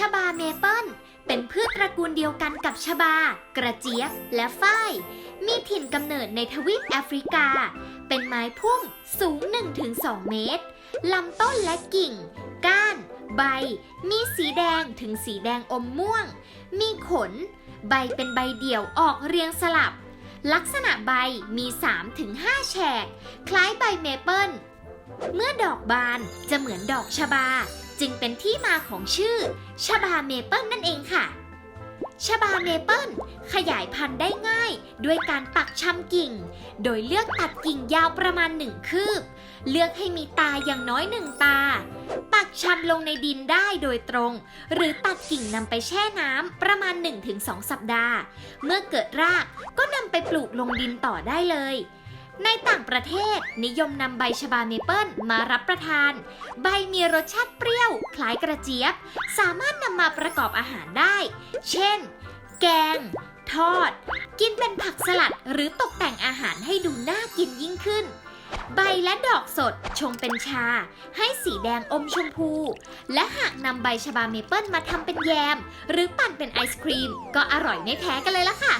ชบาเมเปิลเป็นพืชตระกูลเดียวกันกับชบา กระเจี๊ยบ และฝ้าย มีถิ่นกำเนิดในทวีปแอฟริกา เป็นไม้พุ่มสูง 1-2 เมตร ลำต้นและกิ่ง ก้าน ใบ มีสีแดงถึงสีแดงอมม่วง มีขน ใบเป็นใบเดี่ยวออกเรียงสลับ ลักษณะใบมี 3-5 แฉก คล้ายใบเมเปิลเมื่อดอกบานจะเหมือนดอกชบา จึงเป็นที่มาของชื่อชบาเมเปิลนั่นเองค่ะชบาเมเปิลขยายพันธุ์ได้ง่ายด้วยการปักชำกิ่ง โดยเลือกตัดกิ่งยาวประมาณหนึ่งคืบ เลือกให้มีตาอย่างน้อยหนึ่งตา ปักชำลงในดินได้โดยตรง หรือตัดกิ่งนำไปแช่น้ำประมาณ 1-2 สัปดาห์ เมื่อเกิดรากก็นำไปปลูกลงดินต่อได้เลย ในต่างประเทศนิยมนำใบชบาเมเปิลมารับประทาน ใบมีรสชาติเปรี้ยว คล้ายกระเจี๊ยบ สามารถนำมาประกอบอาหารได้ เช่น แกง ทอด กินเป็นผักสลัดหรือตกแต่งอาหารให้ดูน่ากินยิ่งขึ้น ใบและดอกสดชงเป็นชา ให้สีแดงอมชมพู และหากนำใบชบาเมเปิลมาทำเป็นแยม หรือปั่นเป็นไอศครีม ก็อร่อยไม่แพ้กันเลยล่ะค่ะ